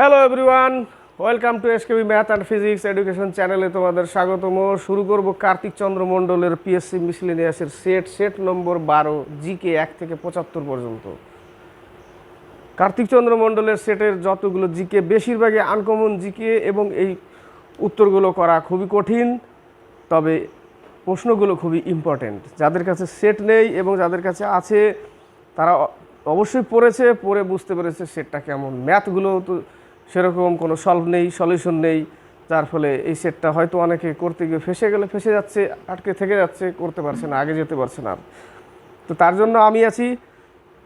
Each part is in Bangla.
Hello everyone welcome to SKB math and physics education চ্যানেলে তোমাদের স্বাগতম। শুরু করব কার্তিক চন্দ্র মণ্ডলের পিএসসি মিসলিনিয়াসের সেট সেট নম্বর বারো জিকে এক থেকে পঁচাত্তর পর্যন্ত। কার্তিক চন্দ্র মণ্ডলের সেটের যতগুলো জিকে বেশিরভাগই আনকমন জিকে এবং এই উত্তরগুলো করা খুবই কঠিন, তবে প্রশ্নগুলো খুবই ইম্পর্ট্যান্ট যাদের কাছে সেট নেই এবং যাদের কাছে আছে, তারা অবশ্যই পড়েছে, পড়ে বুঝতে পেরেছে সেটটা কেমন। ম্যাথগুলো তো সেরকম কোনো সলভ নেই সলিউশন নেই। যার ফলে এই সেটটা হয়তো অনেকে করতে গিয়ে ফেসে গেলে ফেসে যাচ্ছে, আটকে থেকে যাচ্ছে, করতে পারছে না, আগে যেতে পারছে না। তো তার জন্য আমি আছি।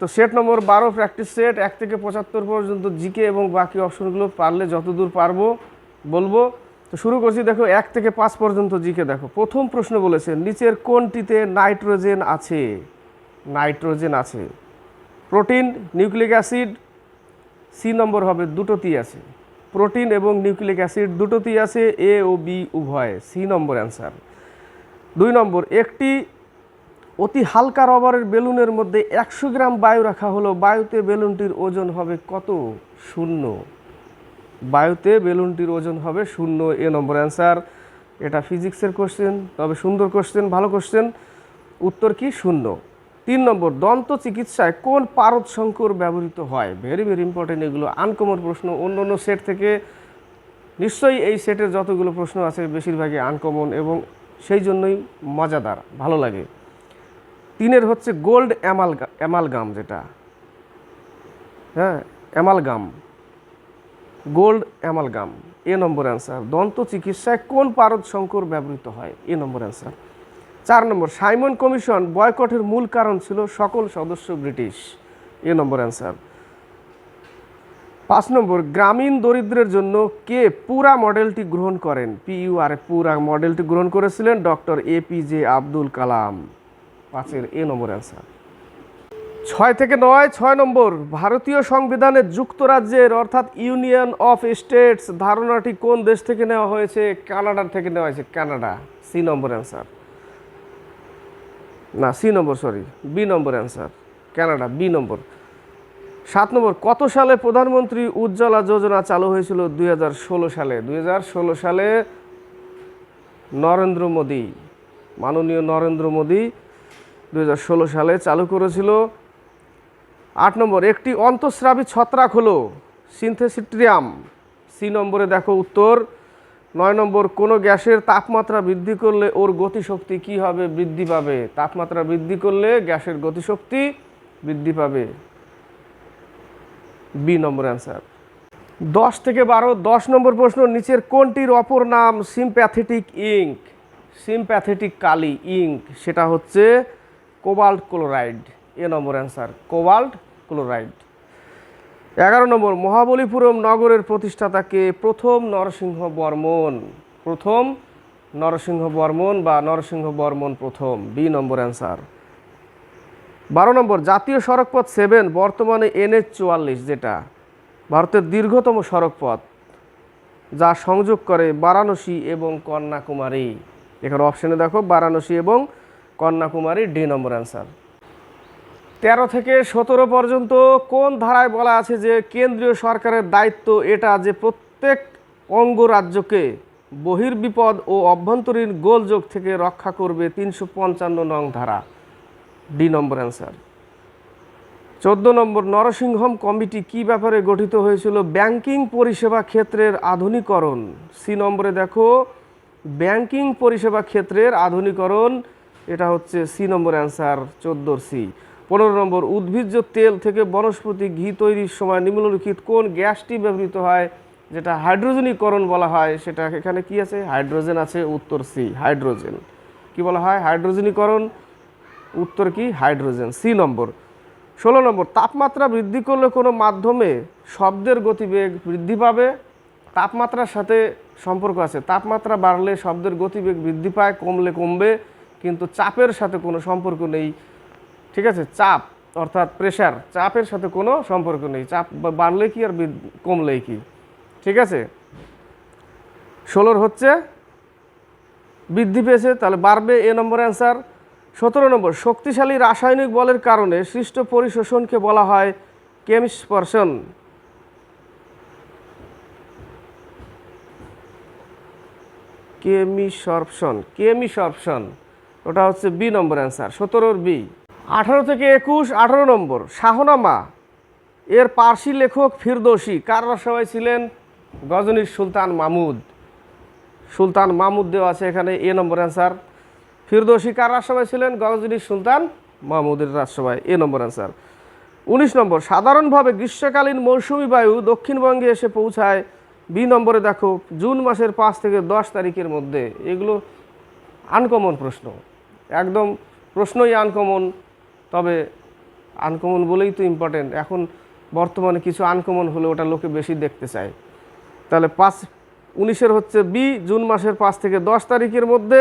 তো সেট নম্বর বারো প্র্যাকটিস সেট এক থেকে পঁচাত্তর পর্যন্ত জিকে এবং বাকি অপশনগুলো পারলে যতদূর পারব বলব। তো শুরু করছি, দেখো, এক থেকে পাঁচ পর্যন্ত জিকে দেখো। প্রথম প্রশ্ন বলেছে, নিচের কোনটিতে নাইট্রোজেন আছে? নাইট্রোজেন আছে। Protein, nucleic acid C number হবে দুটোতেই আছে। প্রোটিন এবং নিউক্লিক অ্যাসিড দুটোতেই আছে, এ ও বি উভয়। C number answer. দুই নম্বর, একটি অতি হালকা রবারের বেলুনের মধ্যে একশো গ্রাম বায়ু রাখা হলো। বায়ুতে বেলুনটির ওজন হবে কত? শূন্য। বায়ুতে বেলুনটির ওজন হবে শূন্য, এ নম্বর অ্যান্সার। এটা ফিজিক্সের কোশ্চেন, তবে সুন্দর কোশ্চেন, ভালো কোশ্চেন। উত্তর কি? শূন্য। তিন নম্বর, দন্ত চিকিৎসায় কোন পারদ শঙ্কর ব্যবহৃত হয়? ভেরি ভেরি ইম্পর্টেন্ট এগুলো আনকমন প্রশ্ন। অন্য অন্য সেট থেকে নিশ্চয়ই এই সেটের যতগুলো প্রশ্ন আছে, বেশিরভাগই আনকমন এবং সেই জন্যই মজাদার, ভালো লাগে। তিনের হচ্ছে গোল্ড অ্যামালগা অ্যামালগাম যেটা। হ্যাঁ amalgam gold amalgam A number answer দন্ত চিকিৎসায় কোন পারদ শঙ্কর ব্যবহৃত হয়? এ নম্বর অ্যান্সার চার নম্বর, সাইমন কমিশন বয়কটের মূল কারণ ছিল সকল সদস্য ব্রিটিশ। এ নম্বর অ্যান্সার। পাঁচ নম্বর, গ্রামীণ দরিদ্রের জন্য কে পুরা মডেলটি গ্রহণ করেন? পিইউআর পুরা মডেলটি গ্রহণ করেছিলেন doctor A P J Abdul Kalam. পাঁচের এ নম্বর অ্যান্সার। ছয় থেকে নয়, ছয় নম্বর, ভারতীয় সংবিধানের যুক্তরাজ্যের অর্থাৎ ইউনিয়ন অফ স্টেটস ধারণাটি কোন দেশ থেকে নেওয়া হয়েছে? কানাডার থেকে নেওয়া হয়েছে, কানাডা। C number answer. না C number sorry B number answer Canada B number সাত নম্বর কত সালে প্রধানমন্ত্রী উজ্জ্বলা যোজনা চালু হয়েছিল? দুই হাজার ষোলো সালে। দুই হাজার ষোলো সালে নরেন্দ্র মোদী, মাননীয় নরেন্দ্র মোদী দু হাজার ষোলো সালে চালু করেছিল। আট নম্বর একটি অন্তঃস্রাবী ছত্রাক হলো সিনথেসিট্রিয়াম সি নম্বরে দেখো উত্তর। নয় নম্বর, কোনো গ্যাসের তাপমাত্রা বৃদ্ধি করলে ওর গতিশক্তি কি হবে বৃদ্ধি পাবে? তাপমাত্রা বৃদ্ধি করলে গ্যাসের গতিশক্তি বৃদ্ধি পাবে। B number answer. দশ থেকে বারো, দশ নম্বর প্রশ্ন, নিচের কোনটির অপর নাম সিম্প্যাথেটিক ইঙ্ক? সিম্প্যাথেটিক কালি ইঙ্ক, সেটা হচ্ছে cobalt chloride. A number answer, cobalt chloride. এগারো নম্বর, মহাবলীপুরম নগরের প্রতিষ্ঠাতাকে প্রথম নরসিংহ বর্মন। প্রথম নরসিংহ বর্মন বা নরসিংহ বর্মন প্রথম, বি নম্বর অ্যান্সার। বারো নম্বর, জাতীয় সড়কপথ সেভেন, বর্তমানে এনএচ চুয়াল্লিশ যেটা, ভারতের দীর্ঘতম সড়কপথ, যা সংযোগ করে বারাণসী এবং কন্যাকুমারী। এখানে অপশানে দেখো, বারাণসী এবং কন্যাকুমারী, ডি নম্বর অ্যান্সার। তেরো থেকে সতেরো পর্যন্ত কোন ধারায় বলা আছে যে কেন্দ্রীয় সরকারের দায়িত্ব এটা যে প্রত্যেক অঙ্গরাজ্যকে বহির্বিপদ ও অভ্যন্তরীণ গোলযোগ থেকে রক্ষা করবে তিনশো পঞ্চান্ন নং ধারা। ডি নম্বর অ্যান্সার চোদ্দ নম্বর, নরসিংহম কমিটি কি ব্যাপারে গঠিত হয়েছিল? ব্যাংকিং পরিষেবা ক্ষেত্রের আধুনিকরণ। সি নম্বরে দেখো, ব্যাংকিং পরিষেবা ক্ষেত্রের আধুনিকরণ, এটা হচ্ছে সি নম্বর অ্যান্সার চোদ্দোর সি পনেরো নম্বর, উদ্ভিজ্জ তেল থেকে বনস্পতি ঘি তৈরির সময় নিম্নলিখিত কোন গ্যাসটি ব্যবহৃত হয়, যেটা হাইড্রোজেনীকরণ বলা হয়, সেটা এখানে কি আছে? হাইড্রোজেন আছে, উত্তর সি হাইড্রোজেন। কি বলা হয়? হাইড্রোজেনীকরণ উত্তর কি? হাইড্রোজেন। C number. ষোলো নম্বর, তাপমাত্রা বৃদ্ধি করলে কোনো মাধ্যমে শব্দের গতিবেগ বৃদ্ধি পাবে? তাপমাত্রার সাথে সম্পর্ক আছে। তাপমাত্রা বাড়লে শব্দের গতিবেগ বৃদ্ধি পায়, কমলে কমবে, কিন্তু চাপের সাথে কোনো সম্পর্ক নেই। ঠিক আছে? চাপ, অর্থাৎ প্রেশার চাপের সাথে কোনো সম্পর্ক নেই। চাপ বাড়লে কি আর কমলেই কি? ঠিক আছে? ষোলোর হচ্ছে, বৃদ্ধি পেয়েছে, তাহলে বাড়বে এ নম্বর অ্যান্সার সতেরো নম্বর, শক্তিশালী রাসায়নিক বলের কারণে সৃষ্ট পরিশোষণকে বলা হয় কেমস্পর্শন। কেমিসর্পশন কেমিসর্পশন ওটা হচ্ছে বি নম্বর অ্যান্সার সতেরোর বি। আঠারো থেকে একুশ, আঠারো নম্বর শাহনামা এর পার্সি লেখক ফিরদৌসি, কার সবাই ছিলেন? গজনীর সুলতান মামুদ। সুলতান মামুদ দেওয়া আছে এখানে, এ নম্বর অ্যান্সার ফিরদৌসি কার রাজসভায় ছিলেন? গজনীর সুলতান মাহমুদের রাজসভায়, এ নম্বর অ্যান্সার উনিশ নম্বর, সাধারণভাবে গ্রীষ্মকালীন মৌসুমি বায়ু দক্ষিণবঙ্গে এসে পৌঁছায়। বি নম্বরে দেখো, জুন মাসের পাঁচ থেকে দশ তারিখের মধ্যে। এগুলো আনকমন প্রশ্ন। একদম প্রশ্নই আনকমন তবে আনকমন বলেই তো ইম্পর্টেন্ট এখন বর্তমানে কিছু আনকমন হলে ওটা লোকে বেশি দেখতে চায়। তাহলে পাঁচ, উনিশের হচ্ছে বি জুন মাসের পাঁচ থেকে দশ তারিখের মধ্যে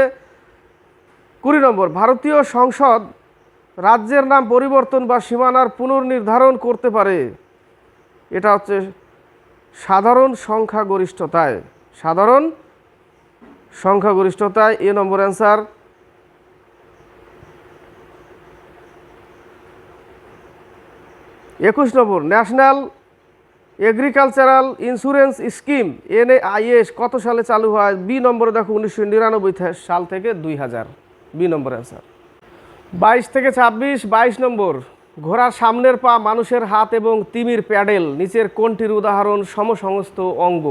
কুড়ি নম্বর, ভারতীয় সংসদ রাজ্যের নাম পরিবর্তন বা সীমানার পুনর্নির্ধারণ করতে পারে। এটা হচ্ছে সাধারণ সংখ্যাগরিষ্ঠতায়। সাধারণ সংখ্যাগরিষ্ঠতায়, এ নম্বর অ্যান্সার একুশ number, national agricultural insurance scheme N NAIS, কত সালে চালু হয়? বি নম্বরে দেখো উনিশশো নিরানব্বই সাল থেকে দুই হাজার। বি নম্বর অ্যান্সার বাইশ থেকে ছাব্বিশ, বাইশ নম্বর, ঘোড়ার সামনের পা মানুষের হাত এবং তিমির প্যাডেল, নিচের কোনটির উদাহরণ সমসমস্ত অঙ্গ?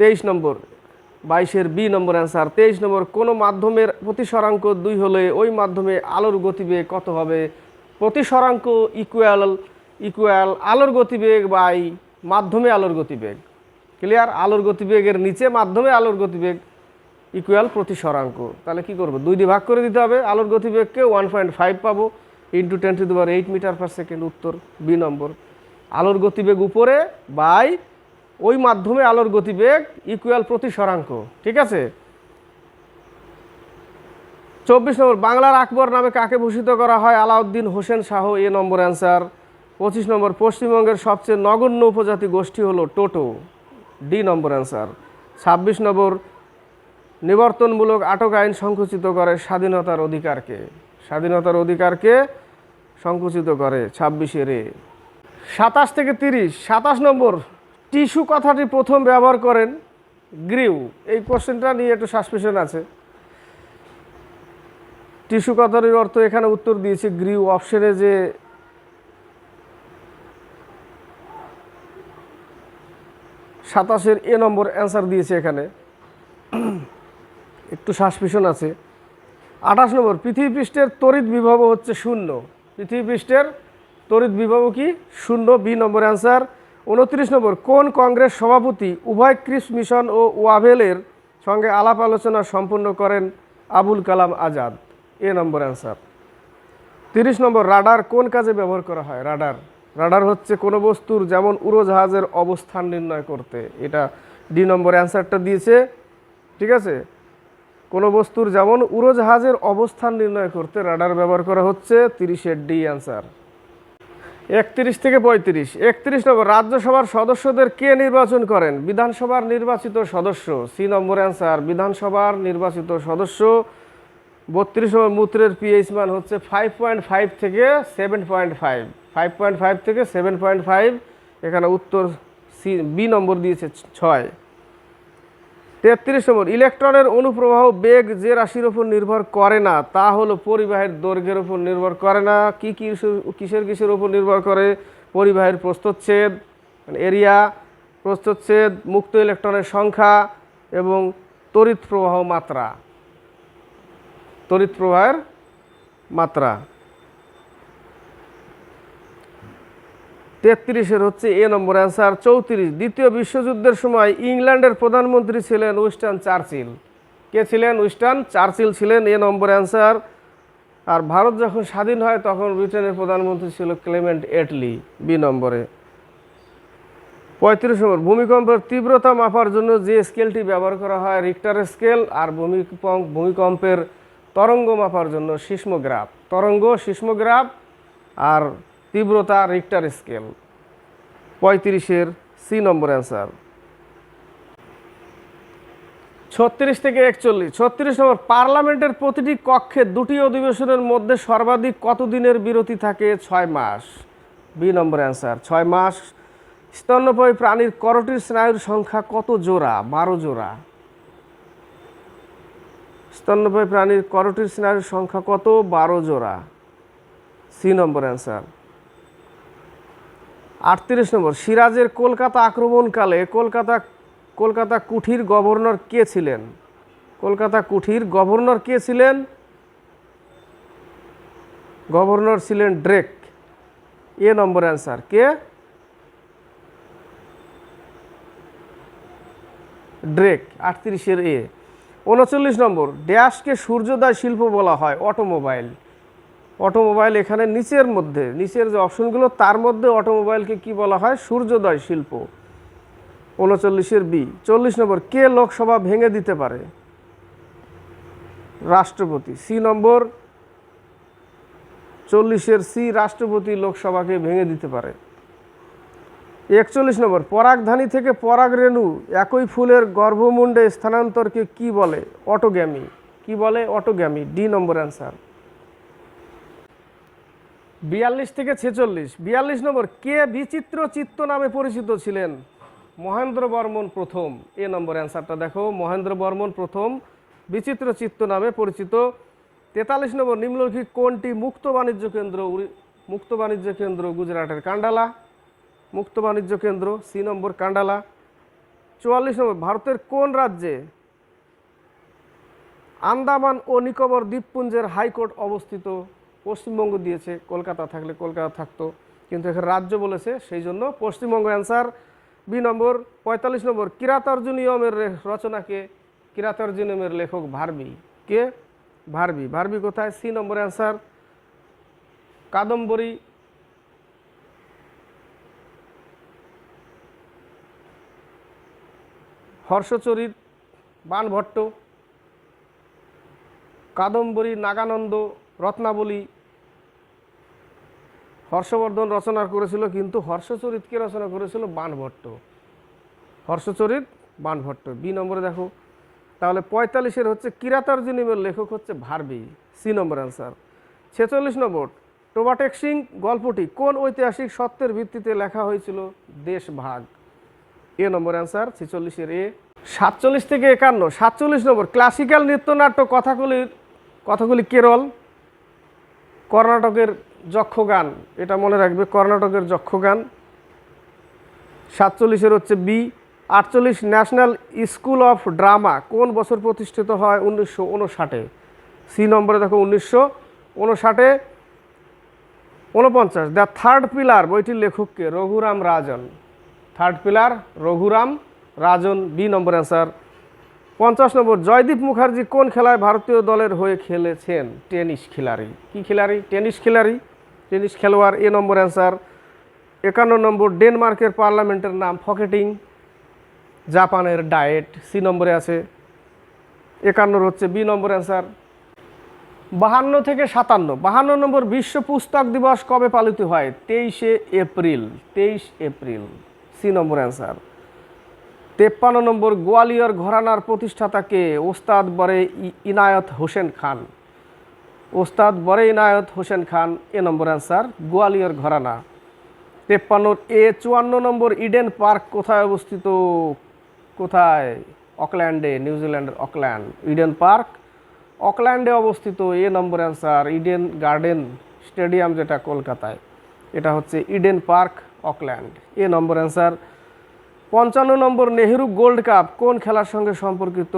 তেইশ নম্বর, বাইশের বি নম্বর অ্যান্সার তেইশ নম্বর, কোনো মাধ্যমের প্রতিসরাঙ্ক দুই হলে ওই মাধ্যমে আলোর গতিবেগ কত হবে? প্রতিসরাঙ্ক ইকুয়াল ইকুয়াল আলোর গতিবেগ বাই মাধ্যমে আলোর গতিবেগ। ক্লিয়ার আলোর গতিবেগের নিচে মাধ্যমে আলোর গতিবেগ ইকুয়াল প্রতি সরাঙ্ক তাহলে কি করব? দুই দিয়ে ভাগ করে দিতে হবে আলোর গতিবেগকে ওয়ান পয়েন্ট ফাইভ পাবো into ten to the power eight metre per second উত্তর বি নম্বর। আলোর গতিবেগ উপরে বাই ওই মাধ্যমে আলোর গতিবেগ ইকুয়াল প্রতি সরাঙ্ক ঠিক আছে? চব্বিশ নম্বর, বাংলার আকবর নামে কাকে ভূষিত করা হয়? Alauddin Hossain Shah, A number answer. পঁচিশ নম্বর, পশ্চিমবঙ্গের সবচেয়ে নগণ্য উপজাতি গোষ্ঠী হলো টোটো, ডি নম্বর অ্যান্সার। ছাব্বিশ নম্বর, নিবর্তনমূলক আটক আইন সংকুচিত করে স্বাধীনতার অধিকারকে। স্বাধীনতার অধিকারকে সংকুচিত করে ছাব্বিশের এ। সাতাশ থেকে তিরিশ, সাতাশ নম্বর, টিস্যু কথাটি প্রথম ব্যবহার করেন গ্রিউ। এই কোশ্চেনটা নিয়ে একটু সাসপেশন আছে। টিস্যু কথাটির অর্থ এখানে উত্তর দিয়েছে গ্রিউ। অপশনে যে সাতাশের এ নম্বর অ্যান্সার দিয়েছে এখানে। একটু সাসপেশন আছে। আঠাশ নম্বর, পৃথিবী পৃষ্ঠের তড়িৎ বিভব হচ্ছে শূন্য। পৃথিবী পৃষ্ঠের তড়িৎ বিভব কি? শূন্য, বি নম্বর অ্যান্সার। উনত্রিশ নম্বর, কোন কংগ্রেস সভাপতি উভয় ক্রিস মিশন ও ওয়াভেলের সঙ্গে আলাপ আলোচনা সম্পন্ন করেন Abul Kalam Azad? A number answer. তিরিশ নম্বর, রাডার কোন কাজে ব্যবহার করা হয়? রাডার। রাডার হচ্ছে কোনো বস্তুর যেমন উড়োজাহাজের অবস্থান নির্ণয় করতে। এটা ডি নম্বর অ্যান্সারটা দিয়েছে, ঠিক আছে? কোনো বস্তুর যেমন উড়োজাহাজের অবস্থান নির্ণয় করতে রাডার ব্যবহার করা হচ্ছে, তিরিশের ডি অ্যান্সার। একত্রিশ থেকে পঁয়ত্রিশ। একত্রিশ নম্বর, রাজ্যসভার সদস্যদের কে নির্বাচন করেন? বিধানসভার নির্বাচিত সদস্য। সি নম্বর অ্যান্সার, বিধানসভার নির্বাচিত সদস্য বত্রিশ মূত্রের পিএইচ মান হচ্ছে ফাইভ পয়েন্ট ফাইভ থেকে seven point five five point five থেকে সেভেন পয়েন্ট ফাইভ এখানে উত্তর সি বি নম্বর দিয়েছে ছয়। তেত্রিশ নম্বর, ইলেকট্রনের অনুপ্রবাহ বেগ যে রাশির উপর নির্ভর করে না, তা হলো পরিবাহের দৈর্ঘ্যের উপর নির্ভর করে না। কী, কি কিসের কিসের উপর নির্ভর করে? পরিবাহের প্রস্থচ্ছেদ এরিয়া প্রস্থচ্ছেদ মুক্ত ইলেকট্রনের সংখ্যা এবং তড়িৎ প্রবাহ মাত্রা। তড়িৎ প্রবাহের মাত্রা। তেত্রিশের হচ্ছে এ নম্বর অ্যান্সার, চৌত্রিশ, দ্বিতীয় বিশ্বযুদ্ধের সময় ইংল্যান্ডের প্রধানমন্ত্রী ছিলেন উইস্টান চার্চিল। কে ছিলেন? উইস্টান চার্চিল ছিলেন এ নম্বর অ্যান্সার। আর ভারত যখন স্বাধীন হয়, তখন ব্রিটেনের প্রধানমন্ত্রী ছিল ক্লেমেন্ট এটলি, বি নম্বরে। পঁয়ত্রিশ নম্বর, ভূমিকম্পের তীব্রতা মাপার জন্য যে স্কেলটি ব্যবহার করা হয় রিক্টার স্কেল আর ভূমিকম্প ভূমিকম্পের তরঙ্গ মাপার জন্য সিসমোগ্রাফ। তরঙ্গ, সিসমোগ্রাফ আর তীব্রতা রিক্টার স্কেল পঁয়ত্রিশের সি নম্বর অ্যান্সার ছত্রিশ থেকে একচল্লিশ। ছত্রিশ নম্বর, পার্লামেন্টের প্রতিটি কক্ষে দুটি অধিবেশনের মধ্যে সর্বাধিক কত দিনের বিরতি থাকে? ছয় মাস। বি নম্বর অ্যান্সার ছয় মাস। স্তন্যপায়ী প্রাণীর করটির স্নায়ুর সংখ্যা কত জোড়া? বারো জোড়া। স্তন্যপায়ী প্রাণীর করটির স্নায়ুর সংখ্যা কত? বারো জোড়া। C number answer. আটত্রিশ নম্বর, সিরাজের কলকাতা আক্রমণকালে কলকাতা কলকাতা কুঠির গভর্নর কে ছিলেন? কলকাতা কুঠির গভর্নর কে ছিলেন? গভর্নর ছিলেন Drake. A number answer. K? Drake, আটত্রিশের এ। উনচল্লিশ নম্বর, ড্যাশকে সূর্যোদয় শিল্প বলা হয়, অটোমোবাইল। অটোমোবাইল এখানে নিচের মধ্যে, নিচের যে অপশনগুলো, তার মধ্যে অটোমোবাইলকে কি বলা হয়? সূর্যোদয় শিল্প। উনচল্লিশের বি, চল্লিশ নম্বর, কে লোকসভা ভেঙে দিতে পারে? রাষ্ট্রপতি। সি নম্বর, চল্লিশের সি রাষ্ট্রপতি লোকসভাকে ভেঙে দিতে পারে। একচল্লিশ নম্বর, পরাগধানী থেকে পরাগ রেণু একই ফুলের গর্ভমুণ্ডে স্থানান্তরকে কি বলে? অটোগ্যামি। কি বলে? অটোগ্যামি। D number answer. বিয়াল্লিশ থেকে ছেচল্লিশ। বিয়াল্লিশ নম্বর, কে বিচিত্র চিত্ত নামে পরিচিত ছিলেন? মহেন্দ্র বর্মন প্রথম। এ নম্বর অ্যান্সারটা দেখো। মহেন্দ্র বর্মন প্রথম, বিচিত্র চিত্ত নামে পরিচিত। তেতাল্লিশ নম্বর, নিম্নলিখিত কোনটি মুক্ত বাণিজ্য কেন্দ্র মুক্ত বাণিজ্য কেন্দ্র গুজরাটের কান্ডালা? মুক্ত বাণিজ্য কেন্দ্র, সি নম্বর কান্ডালা। চুয়াল্লিশ নম্বর, ভারতের কোন রাজ্যে আন্দামান ও নিকোবর দ্বীপপুঞ্জের হাইকোর্ট অবস্থিত? পশ্চিমবঙ্গ দিয়েছে, কলকাতা থাকলে কলকাতা থাকতো, কিন্তু এখানে রাজ্য বলেছে, সেই জন্য পশ্চিমবঙ্গ অ্যান্সার। বি নম্বর, পঁয়তাল্লিশ নম্বর, কিরাতার্জুনিয়মের রচনাকে কিরাতার্জুনিয়মের লেখক ভার্বি। কে? ভার্বি। ভার্বি কোথায়? C number answer. Kadambari Harshacharita Banabhatta Kadambari, Nagananda, Ratnavali, Harshavardhana রচনা করেছিল, কিন্তু হর্ষচরিতকে রচনা করেছিল বাণভট্ট হর্ষচরিত বাণভট্ট বি নম্বরে দেখো। তাহলে পঁয়তাল্লিশের হচ্ছে কিরাতার্জুনিমের লেখক হচ্ছে ভার্বি। সি নম্বর অ্যান্সার ছেচল্লিশ নম্বর। টোবাটেক সিং গল্পটি কোন ঐতিহাসিক সত্যের ভিত্তিতে লেখা হয়েছিল? দেশভাগ। এ নম্বর অ্যান্সার, ছেচল্লিশের এ। সাতচল্লিশ থেকে একান্ন, সাতচল্লিশ নম্বর, ক্লাসিক্যাল নৃত্যনাট্য কথাগুলির, কথাগুলি কেরল। কর্ণাটকের যক্ষগান, এটা মনে রাখবে, কর্ণাটকের যক্ষগান। সাতচল্লিশের হচ্ছে বি, আটচল্লিশ ন্যাশনাল স্কুল অফ ড্রামা, কোন বছর প্রতিষ্ঠিত হয় উনিশশো উনষাটে? সি নম্বরে দেখো, উনিশশো উনষাটে। উনপঞ্চাশ, দ্য থার্ড পিলার, বইটির লেখককে, Raghuram Rajan. Third pillar, Raghuram, Rajan, B number answer. পঞ্চাশ নম্বর, জয়দীপ মুখার্জি কোন খেলায় ভারতীয় দলের হয়ে খেলেছেন? টেনিস খেলারি কি খেলারি টেনিস খেলারি টেনিস খেলোয়াড়, এ নম্বর অ্যান্সার। একান্ন নম্বর, ডেনমার্কের পার্লামেন্টের নাম ফকেটিং। জাপানের ডায়েট, সি নম্বরে আছে। একান্নর হচ্ছে বি নম্বর অ্যান্সার। বাহান্ন থেকে সাতান্ন। বাহান্ন নম্বর, বিশ্ব পুস্তক দিবস কবে পালিত হয়? তেইশে এপ্রিল। তেইশ এপ্রিল। C number answer. তেপ্পান্ন নম্বর গোয়ালিয়র ঘরানার প্রতিষ্ঠাতাকে ওস্তাদ Bade Inayat Hossain Khan. Ustad Bade Inayat Hossain Khan, A number answer, Gwalior gharana. তেপ্পান্ন, এ চুয়ান্ন নম্বর ইডেন পার্ক কোথায় অবস্থিত? কোথায়? অকল্যান্ডে, নিউজিল্যান্ডের অকল্যান্ড। ইডেন পার্ক অকল্যান্ডে অবস্থিত, A number answer, Eden Garden stadium যেটা কলকাতায়। এটা হচ্ছে Eden park Auckland. A number answer, পঞ্চান্ন নম্বর নেহেরু গোল্ড কাপ, কোন খেলার সঙ্গে সম্পর্কিত?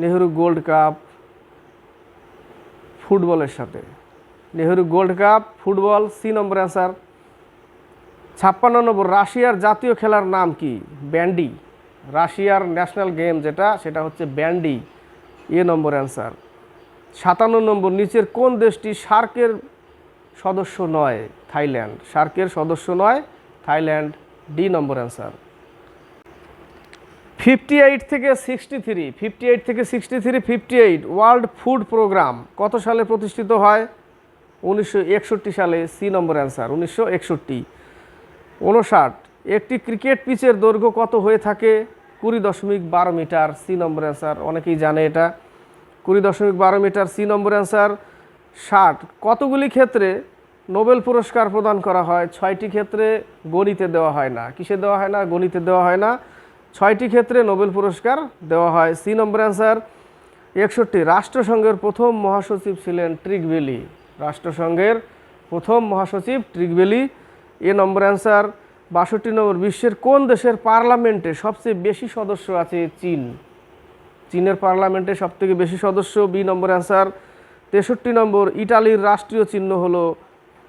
নেহেরু গোল্ড কাপ ফুটবলের সাথে। Nehru gold cup, football, C number answer, ছাপ্পান্ন নম্বর রাশিয়ার জাতীয় খেলার নাম কি? ব্যান্ডি। রাশিয়ার ন্যাশনাল গেম যেটা, সেটা হচ্ছে ব্যান্ডি। এ নম্বর অ্যান্সার, সাতান্ন নম্বর নিচের কোন দেশটি সার্কের সদস্য নয়? থাইল্যান্ড। সার্কের সদস্য নয়, Thailand D number answer. Fifty eight থেকে সিক্সটি থ্রি, ফিফটি এইট থেকে sixty three, fifty eight, world food programme কত সালে প্রতিষ্ঠিত হয়? উনিশশো একষট্টি সালে সি নম্বর অ্যান্সার, উনিশশো একষট্টি। উনষাট, একটি ক্রিকেট পিচের দৈর্ঘ্য কত হয়ে থাকে? কুড়ি দশমিক বারো মিটার, সি নম্বর অ্যান্সার, অনেকেই জানে এটা। কুড়ি দশমিক বারো মিটার, সি নম্বর অ্যান্সার। ষাট, কতগুলি ক্ষেত্রে নোবেল পুরস্কার প্রদান করা হয়, ছয়টি ক্ষেত্রে গণিতে দেওয়া হয় না। কিসে দেওয়া হয় না? গণিতে দেওয়া হয় না। ছয়টি ক্ষেত্রে নোবেল পুরস্কার দেওয়া হয়। সি নম্বর অ্যান্সার, একষট্টি, রাষ্ট্রসংঘের প্রথম মহাসচিব ছিলেন ট্রিকবেলি রাষ্ট্রসংঘের প্রথম মহাসচিব ট্রিকবেলি এ নম্বর অ্যান্সার, বাষট্টি নম্বর, বিশ্বের কোন দেশের পার্লামেন্টে সবচেয়ে বেশি সদস্য আছে? চীন। চীনের পার্লামেন্টে সবথেকে বেশি সদস্য, বি নম্বর অ্যান্সার। তেষট্টি নম্বর, ইটালির রাষ্ট্রীয় চিহ্ন হলো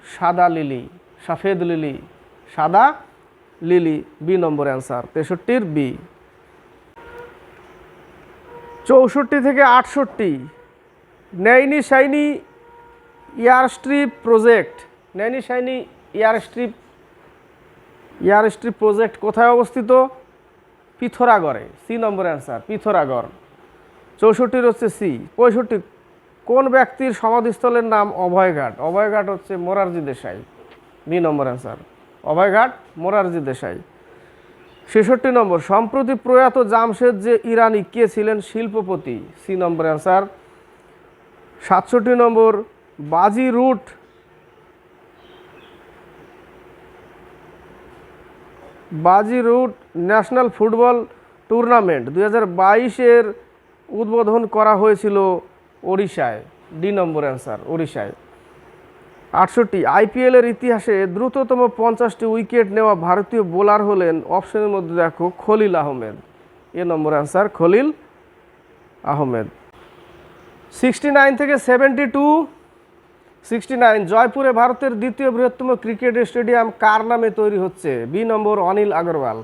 সাদা লিলি, সাফেদ লিলি, সাদা লিলি, বি নম্বর অ্যান্সার, তেষট্টির বি। চৌষট্টি থেকে আটষট্টি, Naini Saini air strip project, Naini Saini air strip air strip project কোথায় অবস্থিত? পিথোরাগড়ে, সি নম্বর অ্যান্সার, পিথোরাগড়। চৌষট্টির হচ্ছে সি, পঁয়ষট্টি কোন ব্যক্তির সমাধিস্থলের নাম অভয়ঘাট অভয়ঘাট হচ্ছে Morarji Desai. B number answer Abhayghat Morarji Desai. ছেষট্টি নম্বর, সম্প্রতি প্রয়াত জামশেদ যে ইরানি কে ছিলেন? শিল্পপতি। সি নম্বর অ্যান্সার সাতষট্টি নম্বর, বাজি রুট। বাজি রুট ন্যাশনাল ফুটবল টুর্নামেন্ট। দু হাজার উদ্বোধন করা হয়েছিল ওড়িশায়, ডি নম্বর অ্যান্সার, ওড়িশায়। আটষট্টি আইপিএলের ইতিহাসে দ্রুততম পঞ্চাশটি উইকেট নেওয়া ভারতীয় বোলার হলেন অপশনের মধ্যে দেখো Khalil Ahmed. A number answer Khalil Ahmed. Sixty nine থেকে সেভেন্টি টু, সিক্সটি নাইন, জয়পুরে ভারতের দ্বিতীয় বৃহত্তম ক্রিকেট স্টেডিয়াম কার নামে তৈরি হচ্ছে? B number Anil Agarwal.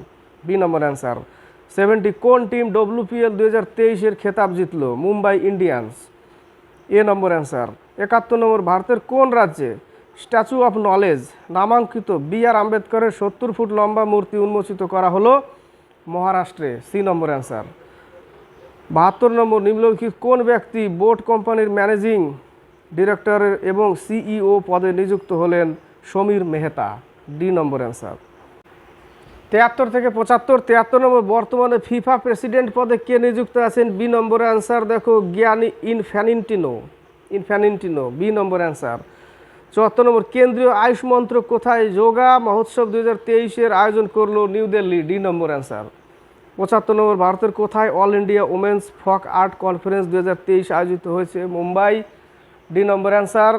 B number answer. Seventy কোন টিম ডব্লিউপিএল দু হাজার তেইশের খেতাব জিতল? Mumbai Indians. A number answer. একাত্তর নম্বর, ভারতের কোন রাজ্যে স্ট্যাচু অফ নলেজ নামাঙ্কিত বি আর আম্বেদকরের সত্তর ফুট লম্বা মূর্তি উন্মোচিত করা হলো? মহারাষ্ট্রে, সি নম্বর অ্যান্সার। বাহাত্তর নম্বর, নিম্নলিখিত কোন ব্যক্তি বোট কোম্পানির ম্যানেজিং ডিরেক্টরের এবং সিইও পদে নিযুক্ত হলেন Samir Mehta? D number answer. তেয়াত্তর থেকে পঁচাত্তর, তেয়াত্তর নম্বর বর্তমানে ফিফা প্রেসিডেন্ট পদে কে নিযুক্ত আছেন? বি নম্বর অ্যান্সার দেখো, জ্ঞানী ইনফ্যানিন্টিনো ইনফ্যানিন্টিনো, বি নম্বর অ্যান্সার। চুয়াত্তর নম্বর, কেন্দ্রীয় আয়ুষ মন্ত্রক কোথায়? যোগা মহোৎসব দুই হাজার তেইশের আয়োজন করল new Delhi, D number answer. পঁচাত্তর নম্বর, ভারতের কোথায়? All India women's folk art conference দুই হাজার তেইশ আয়োজিত হয়েছে মুম্বাই, ডি নম্বর অ্যান্সার।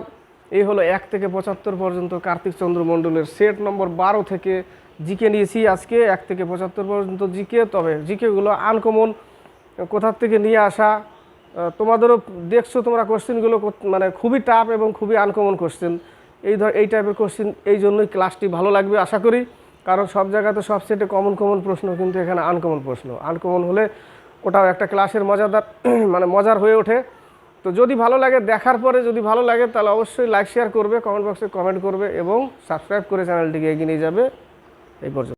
এই হলো এক থেকে পঁচাত্তর পর্যন্ত কার্তিক চন্দ্র মণ্ডলের সেট। নম্বর বারো থেকে জিকে নিয়েছি আজকে, এক থেকে পঁচাত্তর পর্যন্ত জিকে, তবে জিকেগুলো আনকমন। কোথার থেকে নিয়ে আসা? তোমাদেরও দেখছ তোমরা কোশ্চেনগুলো মানে খুবই টাফ এবং খুবই আনকমন কোশ্চেন এই ধর, এই টাইপের কোশ্চেন এই জন্যই ক্লাসটি ভালো লাগবে, আশা করি। কারণ সব জায়গাতে সব সেটে কমন কমন প্রশ্ন, কিন্তু এখানে আনকমন প্রশ্ন। আনকমন হলে ওটাও একটা ক্লাসের মজাদার মানে মজার হয়ে ওঠে। তো যদি ভালো লাগে দেখার পরে যদি ভালো লাগে, তাহলে অবশ্যই লাইক শেয়ার করবে কমেন্ট বক্সে কমেন্ট করবে এবং সাবস্ক্রাইব করে চ্যানেলটিকে এগিয়ে নিয়ে যাবে। এই পর্যন্ত